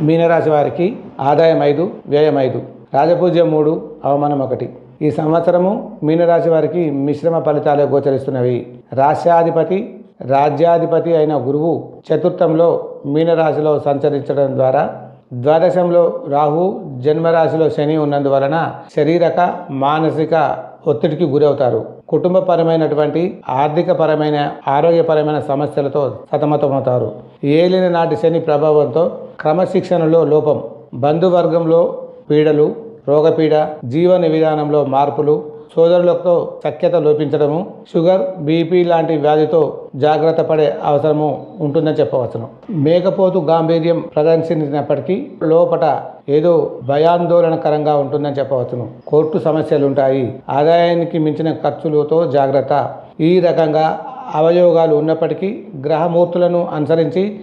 మీనరాశి వారికి ఆదాయం ఐదు వ్యయం ఐదు. రాజపూజ్యం మూడు అవమానం ఒకటి. ఈ సంవత్సరము మీనరాశి వారికి మిశ్రమ ఫలితాలే గోచరిస్తున్నవి. రాష్ట్రాధిపతి రాజ్యాధిపతి అయిన గురువు చతుర్థంలో మీనరాశిలో సంచరించడం ద్వారా ద్వాదశంలో రాహు జన్మరాశిలో శని ఉన్నందువలన శరీరక మానసిక ఒత్తిడికి గురవుతారు. కుటుంబపరమైనటువంటి ఆర్థికపరమైన ఆరోగ్యపరమైన సమస్యలతో సతమతమవుతారు. ఏలిన నాటి శని ప్రభావంతో క్రమశిక్షణలో లోపం బంధువర్గంలో పీడలు రోగపీడ జీవన విధానంలో మార్పులు సోదరులతో సఖ్యత లోపించడము షుగర్ బీపీ లాంటి వ్యాధితో జాగ్రత్త పడే అవసరము ఉంటుందని చెప్పవచ్చును. మేకపోతు గాంభీర్యం ప్రదర్శించినప్పటికీ లోపట ఏదో భయాందోళనకరంగా ఉంటుందని చెప్పవచ్చును. కోర్టు సమస్యలుంటాయి. ఆదాయానికి మించిన ఖర్చులతో జాగ్రత్త. ఈ రకంగా అవయోగాలు ఉన్నప్పటికీ గ్రహమూర్తులను అనుసరించి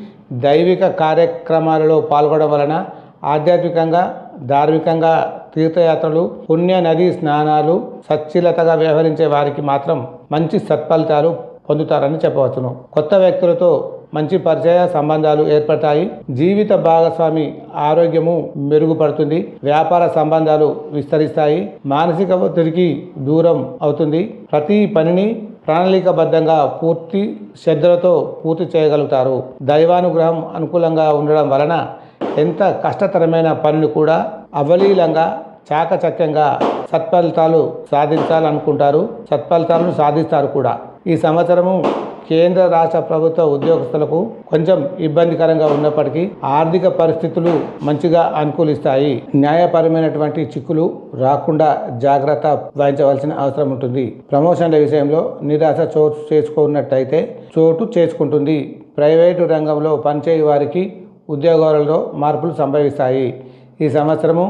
దైవిక కార్యక్రమాలలో పాల్గొనడం వలన ఆధ్యాత్మికంగా ధార్మికంగా తీర్థయాత్రలు పుణ్య నదీ స్నానాలు సచ్చిలతగా వ్యవహరించే వారికి మాత్రం మంచి సత్ఫలితాలు పొందుతారని చెప్పవచ్చును. కొత్త వ్యక్తులతో మంచి పరిచయ సంబంధాలు ఏర్పడతాయి. జీవిత భాగస్వామి ఆరోగ్యము మెరుగుపడుతుంది. వ్యాపార సంబంధాలు విస్తరిస్తాయి. మానసిక ఒత్తిడికి దూరం అవుతుంది. ప్రతి పనిని ప్రణాళికబద్ధంగా పూర్తి శ్రద్ధలతో పూర్తి చేయగలుగుతారు. దైవానుగ్రహం అనుకూలంగా ఉండడం వలన ఎంత కష్టతరమైన పనులు కూడా అవలీలంగా చాకచక్యంగా సత్ఫలితాలు సాధించాలనుకుంటారు. సత్ఫలితాలను సాధిస్తారు కూడా. ఈ సంవత్సరము కేంద్ర రాష్ట్ర ప్రభుత్వ ఉద్యోగస్తులకు కొంచెం ఇబ్బందికరంగా ఉన్నప్పటికీ ఆర్థిక పరిస్థితులు మంచిగా అనుకూలిస్తాయి. న్యాయపరమైనటువంటి చిక్కులు రాకుండా జాగ్రత్త వహించవలసిన అవసరం ఉంటుంది. ప్రమోషన్ల విషయంలో నిరాశ చోటు చేసుకున్నట్టయితే చోటు చేసుకుంటుంది. ప్రైవేటు రంగంలో పనిచేయ వారికి ఉద్యోగాలలో మార్పులు సంభవిస్తాయి. ఈ సంవత్సరము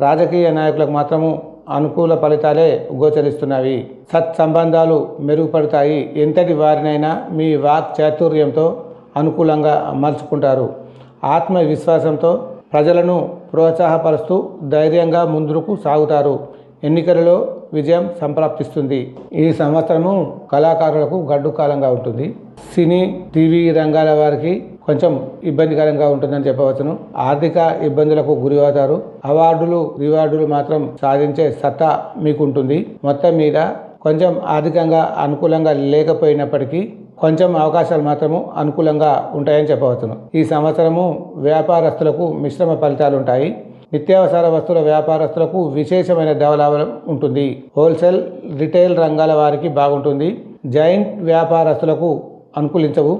రాజకీయ నాయకులకు మాత్రము అనుకూల ఫలితాలే గోచరిస్తున్నవి. సత్సంబంధాలు మెరుగుపడతాయి. ఎంతటి వారినైనా మీ వాక్ చాతుర్యంతో అనుకూలంగా మలుచుకుంటారు. ఆత్మవిశ్వాసంతో ప్రజలను ప్రోత్సాహపరుస్తూ ధైర్యంగా ముందుకు సాగుతారు. ఎన్నికలలో విజయం సంప్రాప్తిస్తుంది. ఈ సంవత్సరము కళాకారులకు గడ్డు కాలంగా ఉంటుంది. సినీ టీవీ రంగాల వారికి కొంచెం ఇబ్బందికరంగా ఉంటుందని చెప్పవచ్చును. ఆర్థిక ఇబ్బందులకు గురి అవుతారు అవార్డులు రివార్డులు మాత్రం సాధించే సత్తా మీకు ఉంటుంది మొత్తం మీద కొంచెం ఆర్థికంగా అనుకూలంగా లేకపోయినప్పటికీ కొంచెం అవకాశాలు మాత్రము అనుకూలంగా ఉంటాయని చెప్పవచ్చును. ఈ సంవత్సరము వ్యాపారస్తులకు మిశ్రమ ఫలితాలు ఉంటాయి నిత్యావసర వస్తువుల వ్యాపారస్తులకు విశేషమైన డెవలప్ ఉంటుంది. హోల్సేల్ రిటైల్ రంగాల వారికి బాగుంటుంది. జాయింట్ వ్యాపారస్తులకు అనుకూలించవు.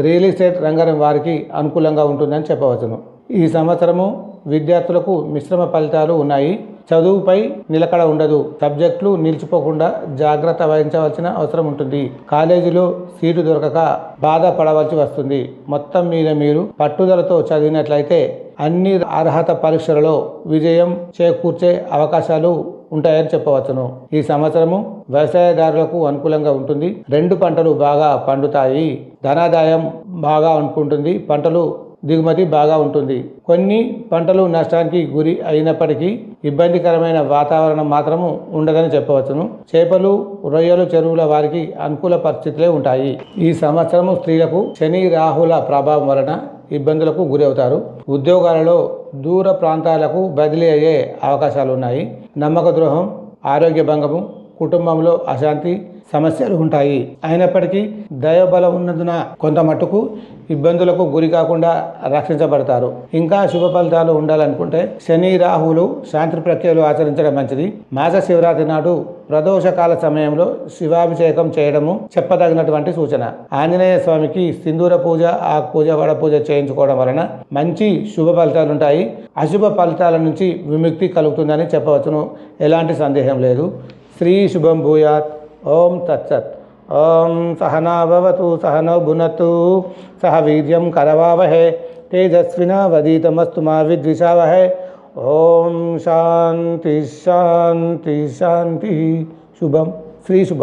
రియల్ ఎస్టేట్ రంగం వారికి అనుకూలంగా ఉంటుందని చెప్పవచ్చును. ఈ సంవత్సరము విద్యార్థులకు మిశ్రమ ఫలితాలు ఉన్నాయి. చదువుపై నిలకడ ఉండదు. సబ్జెక్టులు నిలిచిపోకుండా జాగ్రత్త వహించవలసిన అవసరం ఉంటుంది. కాలేజీలో సీటు దొరకక బాధపడవలసి వస్తుంది. మొత్తం మీద మీరు పట్టుదలతో చదివినట్లయితే అన్ని అర్హత పరీక్షలలో విజయం చేకూర్చే అవకాశాలు ఉంటాయని చెప్పవచ్చును. ఈ సంవత్సరము వ్యవసాయదారులకు అనుకూలంగా ఉంటుంది. రెండు పంటలు బాగా పండుతాయి. ధనాదాయం బాగా అనుకుంటుంది. పంటలు దిగుమతి బాగా ఉంటుంది. కొన్ని పంటలు నష్టానికి గురి అయినప్పటికీ ఇబ్బందికరమైన వాతావరణం మాత్రము ఉండదని చెప్పవచ్చును. చేపలు రొయ్యలు చెరువుల వారికి అనుకూల పరిస్థితులే ఉంటాయి. ఈ సంవత్సరము స్త్రీలకు శని రాహుల ప్రభావం వలన ఇబ్బందులకు గురి అవుతారు. ఉద్యోగాలలో దూర ప్రాంతాలకు బదిలీ అయ్యే అవకాశాలు ఉన్నాయి నమ్మక ద్రోహం ఆరోగ్య భంగము కుటుంబంలో అశాంతి సమస్యలు ఉంటాయి. అయినప్పటికీ దైవబలం ఉన్నందున కొంత మట్టుకు ఇబ్బందులకు గురి కాకుండా రక్షించబడతారు. ఇంకా శుభ ఫలితాలు ఉండాలనుకుంటే శని రాహువులు శాంతి ప్రక్రియలు ఆచరించడం మంచిది. మాస శివరాత్రి నాడు ప్రదోషకాల సమయంలో శివాభిషేకం చేయడము చెప్పదగినటువంటి సూచన. ఆంజనేయ స్వామికి సింధూర పూజ ఆకు పూజ వడ పూజ చేయించుకోవడం వలన మంచి శుభ ఫలితాలు ఉంటాయి. అశుభ ఫలితాల నుంచి విముక్తి కలుగుతుందని చెప్పవచ్చును. ఎలాంటి సందేహం లేదు. శ్రీ శుభం భూయాత్. ओम तत्सत्। ओम सहनावतु सहनौ भुनतु, सह वीर्य करवावहे तेजस्विनावदीतमस्तु मा विद्विषावहे। ओम शांति शांति शांति शुभम श्रीशुभ